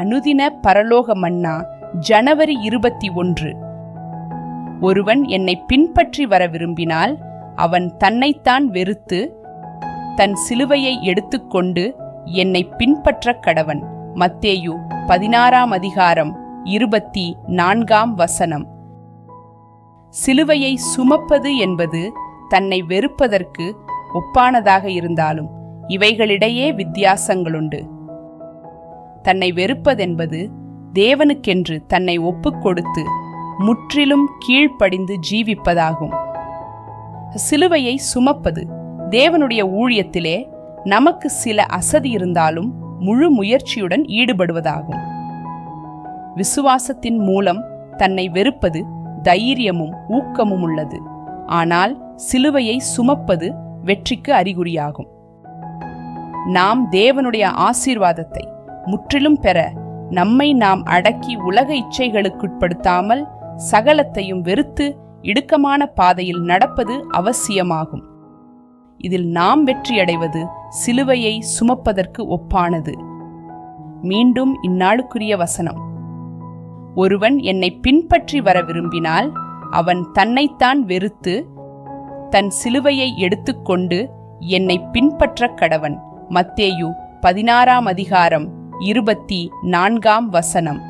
அனுதின பரலோக மன்னா ஜனவரி இருபத்தி ஒன்று. ஒருவன் என்னை பின்பற்றி வர விரும்பினால் அவன் தன்னைத்தான் வெறுத்து தன் சிலுவையை எடுத்துக்கொண்டு என்னை பின்பற்ற கடவன். மத்தேயு பதினாறாம் அதிகாரம் இருபத்தி நான்காம் வசனம். சிலுவையை சுமப்பது என்பது தன்னை வெறுப்பதற்கு ஒப்பானதாக இருந்தாலும் இவைகளிடையே வித்தியாசங்களுண்டு. தன்னை வெறுப்பதென்பது தேவனுக்கென்று தன்னை ஒப்புக்கொடுத்து முற்றிலும் கீழ்ப்படிந்து ஜீவிப்பதாகும். சிலுவையை சுமப்பது தேவனுடைய ஊழியத்திலே நமக்கு சில அசதி இருந்தாலும் முழு முயற்சியுடன் ஈடுபடுவதாகும். விசுவாசத்தின் மூலம் தன்னை வெறுப்பது தைரியமும் ஊக்கமும் உள்ளது. ஆனால் சிலுவையை சுமப்பது வெற்றிக்கு அறிகுறியாகும். நாம் தேவனுடைய ஆசீர்வாதத்தை முற்றிலும் பெற நம்மை நாம் அடக்கி உலக இச்சைகளுக்குட்படுத்தாமல் சகலத்தையும் வெறுத்து இடுக்கமான பாதையில் நடப்பது அவசியமாகும். இதில் நாம் வெற்றியடைவது சிலுவையை சுமப்பதற்கு ஒப்பானது. மீண்டும் இந்நாளுக்குரிய வசனம். ஒருவன் என்னை பின்பற்றி வர விரும்பினால் அவன் தன்னைத்தான் வெறுத்து தன் சிலுவையை எடுத்துக்கொண்டு என்னை பின்பற்றக் கடவன். மத்தேயு பதினாறாம் அதிகாரம் இருபத்தி நான்காம் வசனம்.